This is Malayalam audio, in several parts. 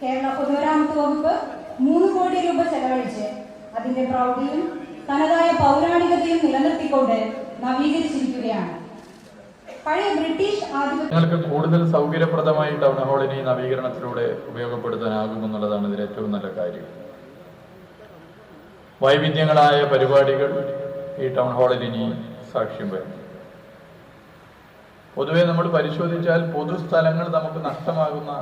കേരള പൊതുമരാമത്ത് വകുപ്പ് മൂന്ന് കോടി രൂപ ചെലവഴിച്ച് അതിന്റെ പ്രൗഢിയും തനതായ പൗരാണികതയും നിലനിർത്തിക്കൊണ്ട് നവീകരിച്ചിരിക്കുകയാണ്. പഴയ ബ്രിട്ടീഷ് നിങ്ങൾക്ക് കൂടുതൽ സൗകര്യപ്രദമായി ടൗൺ ഹാളിനെ ഈ നവീകരണത്തിലൂടെ ഉപയോഗപ്പെടുത്താനാകുമെന്നുള്ളതാണ് ഇതിൽ ഏറ്റവും നല്ല കാര്യം. വൈവിധ്യങ്ങളായ പരിപാടികൾ ഈ ടൗൺ ഹാളിൽ ഇനി സാക്ഷ്യം വരും. പൊതുവെ നമ്മൾ പരിശോധിച്ചാൽ പൊതുസ്ഥലങ്ങൾ നമുക്ക് നഷ്ടമാകുന്ന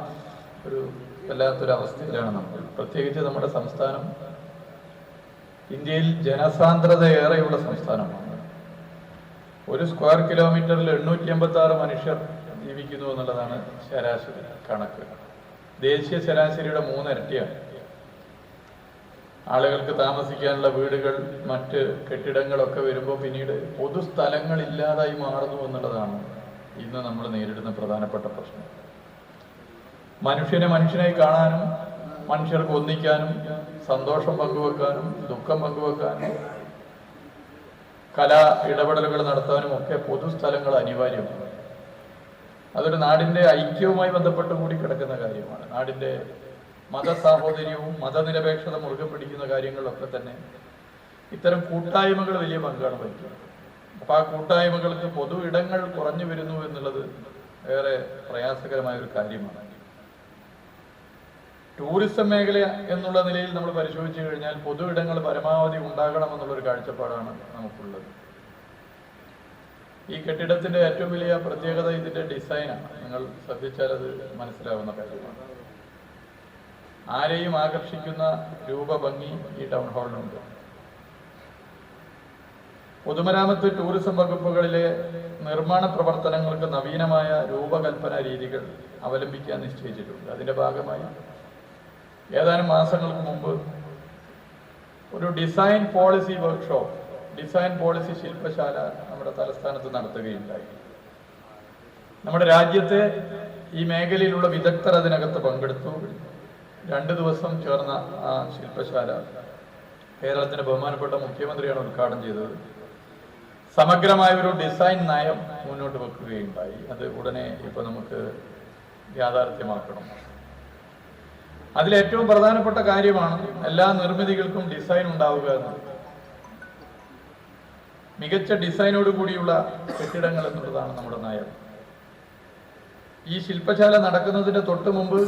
ഒരു വല്ലാത്തൊരു അവസ്ഥയിലാണ് നമ്മൾ. പ്രത്യേകിച്ച് നമ്മുടെ സംസ്ഥാനം ഇന്ത്യയിൽ ജനസാന്ദ്രത ഏറെയുള്ള സംസ്ഥാനമാണ്. ഒരു സ്ക്വയർ കിലോമീറ്ററിൽ എണ്ണൂറ്റി അമ്പത്തി ആറ് മനുഷ്യർ ജീവിക്കുന്നു എന്നുള്ളതാണ് ശരാശരി കണക്ക്. ദേശീയ ശരാശരിയുടെ മൂന്നിരട്ടിയാണ്. ആളുകൾക്ക് താമസിക്കാനുള്ള വീടുകൾ മറ്റ് കെട്ടിടങ്ങളൊക്കെ വരുമ്പോൾ പിന്നീട് പൊതുസ്ഥലങ്ങൾ ഇല്ലാതായി മാറുന്നു എന്നുള്ളതാണ് ഇന്ന് നമ്മൾ നേരിടുന്ന പ്രധാനപ്പെട്ട പ്രശ്നം. മനുഷ്യനെ മനുഷ്യനായി കാണാനും മനുഷ്യർക്ക് ഒന്നിക്കാനും സന്തോഷം പങ്കുവെക്കാനും ദുഃഖം പങ്കുവെക്കാനും കലാ ഇടപെടലുകൾ നടത്താനും ഒക്കെ പൊതുസ്ഥലങ്ങൾ അനിവാര്യമാണ്. അതൊരു നാടിന്റെ ഐക്യവുമായി ബന്ധപ്പെട്ട് കൂടി കിടക്കുന്ന കാര്യമാണ്. നാടിന്റെ മതസാഹോദര്യവും മതനിരപേക്ഷത മുറുകെ പിടിക്കുന്ന കാര്യങ്ങളിലൊക്കെ തന്നെ ഇത്തരം കൂട്ടായ്മകൾ വലിയ പങ്കാണ് വഹിക്കുന്നത്. അപ്പൊ ആ കൂട്ടായ്മകൾക്ക് പൊതു ഇടങ്ങൾ കുറഞ്ഞു വരുന്നു എന്നുള്ളത് ഏറെ പ്രയാസകരമായ ഒരു കാര്യമാണ്. ടൂറിസം മേഖല എന്നുള്ള നിലയിൽ നമ്മൾ പരിശോധിച്ചു കഴിഞ്ഞാൽ പൊതു ഇടങ്ങൾ പരമാവധി ഉണ്ടാകണം എന്നുള്ളൊരു കാഴ്ചപ്പാടാണ് നമുക്കുള്ളത്. ഈ കെട്ടിടത്തിന്റെ ഏറ്റവും വലിയ പ്രത്യേകത ഇതിന്റെ ഡിസൈനാണ്. നിങ്ങൾ ശ്രദ്ധിച്ചാൽ അത് മനസ്സിലാവുന്ന കാര്യമാണ്. ആരെയും ആകർഷിക്കുന്ന രൂപഭംഗി ഈ ടൗൺ ഹാളിനുണ്ട് പൊതുമരാമത്ത് ടൂറിസം വകുപ്പുകളിലെ നിർമ്മാണ പ്രവർത്തനങ്ങൾക്ക് നവീനമായ രൂപകൽപ്പന രീതികൾ അവലംബിക്കാൻ നിശ്ചയിച്ചിട്ടുണ്ട്. അതിന്റെ ഭാഗമായി ഏതാനും മാസങ്ങൾക്ക് മുമ്പ് ഒരു design policy workshop design policy ശില്പശാല നമ്മുടെ തലസ്ഥാനത്ത് നടത്തുകയുണ്ടായി. നമ്മുടെ രാജ്യത്തെ ഈ മേഖലയിലുള്ള വിദഗ്ധർ അതിനകത്ത് പങ്കെടുത്തു. രണ്ട് ദിവസം ചേർന്ന ആ ശില്പശാല കേരളത്തിന്റെ ബഹുമാനപ്പെട്ട മുഖ്യമന്ത്രിയാണ് ഉദ്ഘാടനം ചെയ്തത്. സമഗ്രമായ ഒരു ഡിസൈൻ നയം മുന്നോട്ട് വെക്കുകയുണ്ടായി. അത് ഉടനെ ഇപ്പൊ നമുക്ക് യാഥാർത്ഥ്യമാക്കണം. അതിലേറ്റവും പ്രധാനപ്പെട്ട കാര്യമാണ് എല്ലാ നിർമ്മിതികൾക്കും ഡിസൈൻ ഉണ്ടാവുക എന്നത് മികച്ച ഡിസൈനോട് കൂടിയുള്ള കെട്ടിടങ്ങൾ എന്നുള്ളതാണ് നമ്മുടെ നയം. ഈ ശില്പശാല നടക്കുന്നതിന് തൊട്ട് മുമ്പ്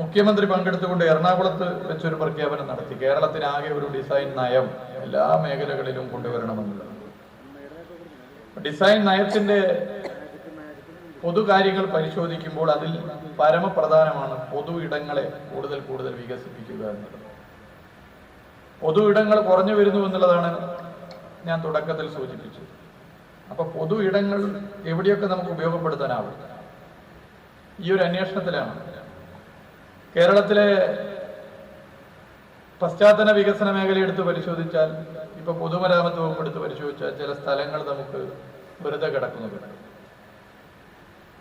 മുഖ്യമന്ത്രി പങ്കെടുത്തുകൊണ്ട് എറണാകുളത്ത് വെച്ചൊരു പ്രഖ്യാപനം നടത്തി. കേരളത്തിനാകെ ഒരു ഡിസൈൻ നയം എല്ലാ മേഖലകളിലും കൊണ്ടുവരണമെന്നുള്ളത്. ഡിസൈൻ നയത്തിന്റെ പൊതുകാര്യങ്ങൾ പരിശോധിക്കുമ്പോൾ അതിൽ പരമപ്രധാനമാണ് പൊതു ഇടങ്ങളെ കൂടുതൽ കൂടുതൽ വികസിപ്പിക്കുക എന്നുള്ളത് പൊതു ഇടങ്ങൾ കുറഞ്ഞു വരുന്നു എന്നുള്ളതാണ് ഞാൻ തുടക്കത്തിൽ സൂചിപ്പിച്ചത്. അപ്പൊ പൊതു ഇടങ്ങൾ എവിടെയൊക്കെ നമുക്ക് ഉപയോഗപ്പെടുത്താനാവും? ഈ ഒരു അന്വേഷണത്തിലാണ്. കേരളത്തിലെ പശ്ചാത്തല വികസന മേഖല എടുത്ത് പരിശോധിച്ചാൽ ഇപ്പൊ പൊതുമരാമത്ത് വകുപ്പ് എടുത്ത് പരിശോധിച്ചാൽ ചില സ്ഥലങ്ങൾ നമുക്ക് വെറുതെ കിടക്കുന്നുണ്ട്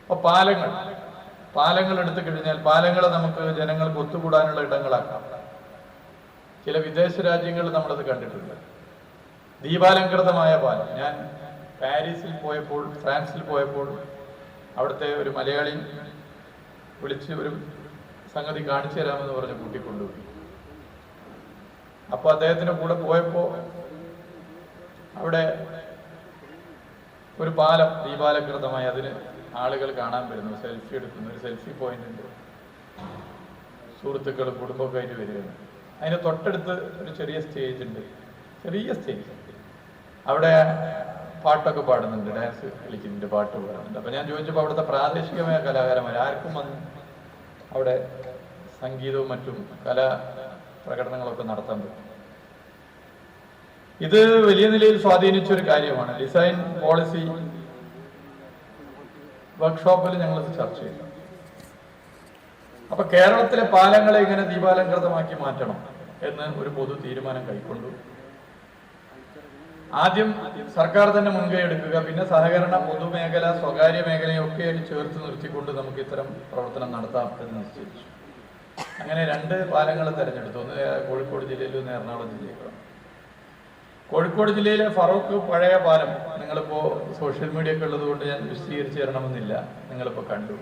അപ്പൊ പാലങ്ങൾ. പാലങ്ങൾ എടുത്തു കഴിഞ്ഞാൽ പാലങ്ങളെ നമുക്ക് ജനങ്ങൾക്ക് ഒത്തുകൂടാനുള്ള ഇടങ്ങളാക്കാം. ചില വിദേശ രാജ്യങ്ങളിൽ നമ്മളത് കണ്ടിട്ടുണ്ട്. ദീപാലങ്കൃതമായ പാലം. ഞാൻ പാരീസിൽ പോയപ്പോൾ ഫ്രാൻസിൽ പോയപ്പോൾ അവിടുത്തെ ഒരു മലയാളി വിളിച്ച് ഒരു സംഗതി കാണിച്ചു തരാമെന്ന് പറഞ്ഞ് കൂട്ടിക്കൊണ്ടുപോയി അപ്പൊ അദ്ദേഹത്തിന്റെ കൂടെ പോയപ്പോ അവിടെ ഒരു പാലം ദീപാലങ്കൃതമായി അതിന് ആളുകൾ കാണാൻ വരുന്നു. സെൽഫി എടുക്കുന്നു. ഒരു സെൽഫി പോയിന്റ് ഉണ്ട്. സുഹൃത്തുക്കൾ കുടുംബമൊക്കെ ആയിട്ട് വരികയാണ് അതിന് തൊട്ടടുത്ത് ഒരു ചെറിയ സ്റ്റേജ് ഉണ്ട്. ചെറിയ സ്റ്റേജ് അവിടെ പാട്ടൊക്കെ പാടുന്നുണ്ട്. ഡാൻസ് കളിക്കുന്നുണ്ട് പാട്ട് പാടുന്നുണ്ട്. അപ്പൊ ഞാൻ ചോദിച്ചപ്പോൾ അവിടുത്തെ പ്രാദേശികമായ കലാകാരന്മാർ ആർക്കും വന്ന് അവിടെ സംഗീതവും മറ്റും കലാ പ്രകടനങ്ങളൊക്കെ നടത്താൻ പറ്റും. ഇത് വലിയ നിലയിൽ സ്വാധീനിച്ച ഒരു കാര്യമാണ്. ഡിസൈൻ പോളിസി വർക്ക്ഷോപ്പിൽ ഞങ്ങൾ ചർച്ച ചെയ്തു. അപ്പൊ കേരളത്തിലെ പാലങ്ങളെ ഇങ്ങനെ ദീപാലങ്കൃതമാക്കി മാറ്റണം എന്ന് ഒരു പൊതു തീരുമാനം കൈക്കൊണ്ടു. ആദ്യം സർക്കാർ തന്നെ മുൻകൈ എടുക്കുക പിന്നെ സഹകരണ പൊതുമേഖല സ്വകാര്യ മേഖലയൊക്കെ ചേർത്ത് നിർത്തിക്കൊണ്ട് നമുക്ക് ഇത്തരം പ്രവർത്തനം നടത്താം എന്ന് നിശ്ചയിച്ചു. അങ്ങനെ രണ്ട് പാലങ്ങൾ തിരഞ്ഞെടുത്തു. ഒന്ന് കോഴിക്കോട് ജില്ലയിലും എറണാകുളം ജില്ലയിലും. കോഴിക്കോട് ജില്ലയിലെ ഫറൂഖ് പഴയ പാലം നിങ്ങളിപ്പോ സോഷ്യൽ മീഡിയ ഒക്കെ ഉള്ളത് കൊണ്ട് ഞാൻ വിശദീകരിച്ച് തരണമെന്നില്ല. നിങ്ങളിപ്പോ കണ്ടു.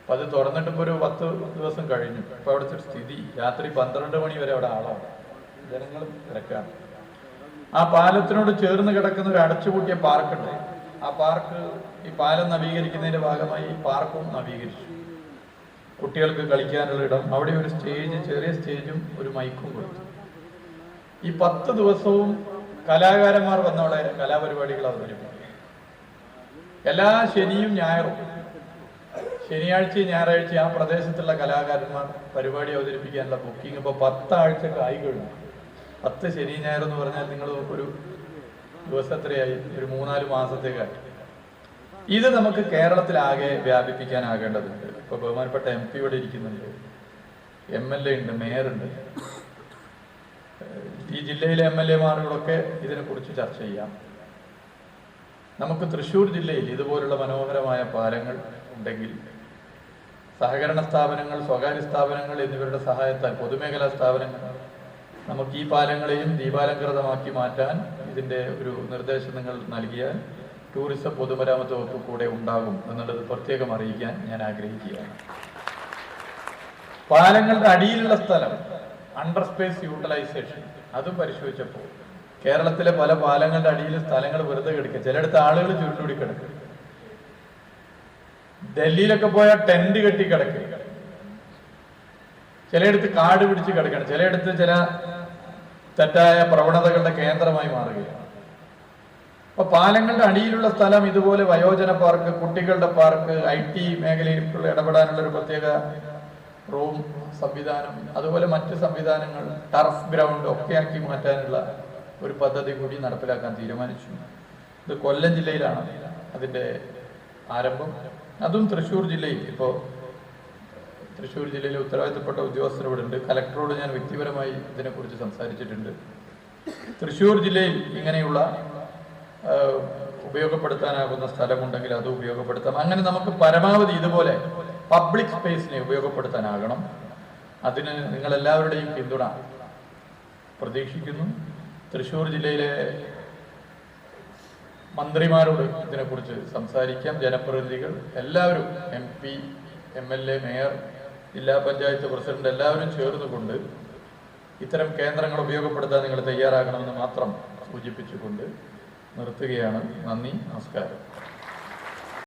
അപ്പൊ അത് തുറന്നിട്ട് ഇപ്പൊ ഒരു പത്ത് ദിവസം കഴിഞ്ഞു. ഇപ്പൊ അവിടുത്തെ സ്ഥിതി. രാത്രി പന്ത്രണ്ട് മണി വരെ അവിടെ ആളാണ്. ജനങ്ങൾ തിരക്കാണ്. ആ പാലത്തിനോട് ചേർന്ന് കിടക്കുന്ന ഒരു അടച്ചുപൂട്ടിയ പാർക്കുണ്ട്. ആ പാർക്ക് ഈ പാലം നവീകരിക്കുന്നതിന്റെ ഭാഗമായി ഈ പാർക്കും നവീകരിച്ചു. കുട്ടികൾക്ക് കളിക്കാനുള്ള ഇടം. അവിടെ ഒരു സ്റ്റേജ് ചെറിയ സ്റ്റേജും ഒരു മൈക്കും കൊടുത്തു. ഈ പത്ത് ദിവസവും കലാകാരന്മാർ വന്നവിടെ കലാപരിപാടികൾ അവതരിപ്പിക്കും. എല്ലാ ശനിയും ഞായറും ശനിയാഴ്ചയും ഞായറാഴ്ച ആ പ്രദേശത്തുള്ള കലാകാരന്മാർ പരിപാടി അവതരിപ്പിക്കാനുള്ള ബുക്കിംഗ് ഇപ്പോൾ പത്താഴ്ചക്ക് ആയി കഴിഞ്ഞു. പത്ത് ശനി ഞായർ എന്ന് പറഞ്ഞാൽ നിങ്ങൾ ഒരു ദിവസത്രയായി ഒരു മൂന്നാൽ മാസത്തേക്കായി ഇത് നമുക്ക് കേരളത്തിലാകെ വ്യാപിപ്പിക്കാനാകേണ്ടതുണ്ട്. ഇപ്പൊ ബഹുമാനപ്പെട്ട എം പി ഇവിടെ ഇരിക്കുന്നുണ്ട്. എം എൽ എ ഉണ്ട് മേയറുണ്ട് ഈ ജില്ലയിലെ എം എൽ എമാരോടൊക്കെ ഇതിനെക്കുറിച്ച് ചർച്ച ചെയ്യാം. നമുക്ക് തൃശ്ശൂർ ജില്ലയിൽ ഇതുപോലുള്ള മനോഹരമായ പാലങ്ങൾ ഉണ്ടെങ്കിൽ സഹകരണ സ്ഥാപനങ്ങൾ സ്വകാര്യ സ്ഥാപനങ്ങൾ എന്നിവരുടെ സഹായത്താൽ പൊതുമേഖലാ സ്ഥാപനങ്ങൾ നമുക്ക് ഈ പാലങ്ങളെയും ദീപാലങ്കൃതമാക്കി മാറ്റാൻ ഇതിന്റെ ഒരു നിർദ്ദേശം നിങ്ങൾ നൽകിയാൽ ടൂറിസം പൊതുമരാമത്ത് വകുപ്പ് കൂടെ ഉണ്ടാകും എന്നുള്ളത് പ്രത്യേകം അറിയിക്കാൻ ഞാൻ ആഗ്രഹിക്കുകയാണ്. പാലങ്ങളുടെ അടിയിലുള്ള സ്ഥലം അണ്ടർ സ്പേസ് യൂട്ടിലൈസേഷൻ. അതും പരിശോധിച്ചപ്പോൾ കേരളത്തിലെ പല പാലങ്ങളുടെ അടിയിൽ സ്ഥലങ്ങൾ വെറുതെ കിടക്കുക ചിലയിടത്ത് ആളുകൾ ചുരുണ്ടുകൂടി കിടക്കുക ഡൽഹിയിലൊക്കെ പോയാൽ ടെന്റ് കെട്ടി കിടക്കുക ചിലയിടത്ത് കാട് പിടിച്ച് കിടക്കണം. ചിലയിടത്ത് ചില തെറ്റായ പ്രവണതകളുടെ കേന്ദ്രമായി മാറുകയാണ്. അപ്പൊ പാലങ്ങളുടെ അടിയിലുള്ള സ്ഥലം ഇതുപോലെ വയോജന പാർക്ക് കുട്ടികളുടെ പാർക്ക് ഐ ടി മേഖലയിൽ ഇടപെടാനുള്ള ഒരു പ്രത്യേക റൂം സംവിധാനം അതുപോലെ മറ്റ് സംവിധാനങ്ങൾ ടർഫ് ഗ്രൗണ്ട് ഒക്കെ ആക്കി മാറ്റാനുള്ള ഒരു പദ്ധതി കൂടി നടപ്പിലാക്കാൻ തീരുമാനിച്ചു. ഇത് കൊല്ലം ജില്ലയിലാണ് അതിന്റെ ആരംഭം. അതും തൃശ്ശൂർ ജില്ലയിൽ. ഇപ്പോൾ തൃശ്ശൂർ ജില്ലയിലെ ഉത്തരവാദിത്തപ്പെട്ട ഉദ്യോഗസ്ഥർ ഇവിടെ ഉണ്ട്. കലക്ടറോട് ഞാൻ വ്യക്തിപരമായി ഇതിനെക്കുറിച്ച് സംസാരിച്ചിട്ടുണ്ട്. തൃശ്ശൂർ ജില്ലയിൽ ഇങ്ങനെയുള്ള ഉപയോഗപ്പെടുത്താനാകുന്ന സ്ഥലമുണ്ടെങ്കിൽ അത് ഉപയോഗപ്പെടുത്താം. അങ്ങനെ നമുക്ക് പരമാവധി ഇതുപോലെ പബ്ലിക് സ്പേസിനെ ഉപയോഗപ്പെടുത്താനാകണം. അതിന് നിങ്ങളെല്ലാവരുടെയും പിന്തുണ പ്രതീക്ഷിക്കുന്നു. തൃശ്ശൂർ ജില്ലയിലെ മന്ത്രിമാരോട് ഇതിനെക്കുറിച്ച് സംസാരിക്കാം. ജനപ്രതിനിധികൾ എല്ലാവരും M P M L A mayor ജില്ലാ പഞ്ചായത്ത് പ്രസിഡന്റ് എല്ലാവരും ചേർന്നുകൊണ്ട് ഇത്തരം കേന്ദ്രങ്ങൾ ഉപയോഗപ്പെടുത്താൻ നിങ്ങൾ തയ്യാറാകണമെന്ന് മാത്രം സൂചിപ്പിച്ചുകൊണ്ട് നിർത്തുകയാണ്. നന്ദി നമസ്കാരം.